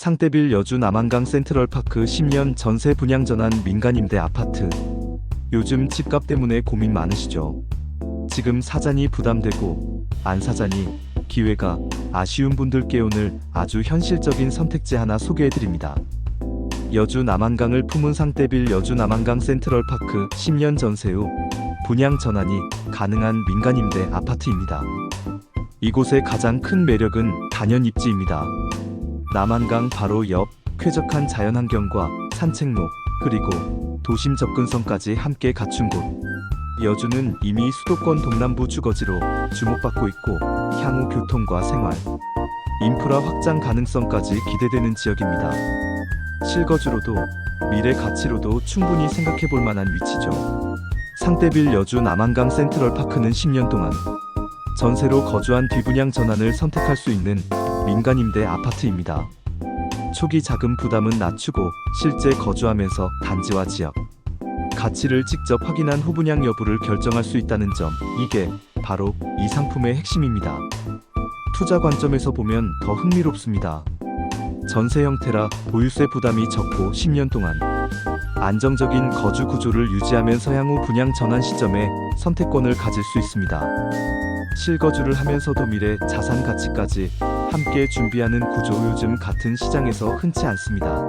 상대빌 여주 남한강 센트럴파크 10년 전세 분양 전환 민간임대 아파트. 요즘 집값 때문에 고민 많으시죠? 지금 사자니 부담되고 안 사자니 기회가 아쉬운 분들께 오늘 아주 현실적인 선택지 하나 소개해 드립니다. 여주 남한강을 품은 상대빌 여주 남한강 센트럴파크 10년 전세 후 분양 전환이 가능한 민간임대 아파트입니다. 이곳의 가장 큰 매력은 단연 입지입니다. 남한강 바로 옆 쾌적한 자연환경과 산책로 그리고 도심 접근성까지 함께 갖춘 곳. 여주는 이미 수도권 동남부 주거지로 주목받고 있고 향후 교통과 생활, 인프라 확장 가능성까지 기대되는 지역입니다. 실거주로도 미래 가치로도 충분히 생각해 볼 만한 위치죠. 상대빌 여주 남한강 센트럴파크는 10년 동안 전세로 거주한 뒤분양 전환을 선택할 수 있는 민간임대 아파트입니다. 초기 자금 부담은 낮추고 실제 거주하면서 단지와 지역, 가치를 직접 확인한 후 분양 여부를 결정할 수 있다는 점, 이게 바로 이 상품의 핵심입니다. 투자 관점에서 보면 더 흥미롭습니다. 전세 형태라 보유세 부담이 적고 10년 동안 안정적인 거주 구조를 유지하면서 향후 분양 전환 시점에 선택권을 가질 수 있습니다. 실거주를 하면서도 미래 자산 가치까지 함께 준비하는 구조 요즘 같은 시장에서 흔치 않습니다.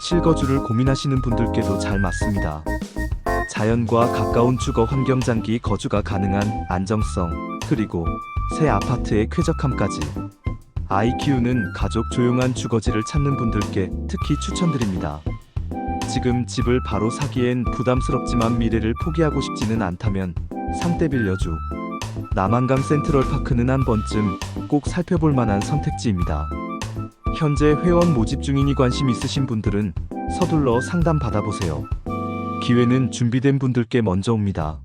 실거주를 고민하시는 분들께도 잘 맞습니다. 자연과 가까운 주거 환경 장기 거주가 가능한 안정성, 그리고 새 아파트의 쾌적함까지. 아이 키우는 가족 조용한 주거지를 찾는 분들께 특히 추천드립니다. 지금 집을 바로 사기엔 부담스럽지만 미래를 포기하고 싶지는 않다면 상대빌 여주 남한강 센트럴파크는 한 번쯤 꼭 살펴볼 만한 선택지입니다. 현재 회원 모집 중이니 관심 있으신 분들은 서둘러 상담 받아보세요. 기회는 준비된 분들께 먼저 옵니다.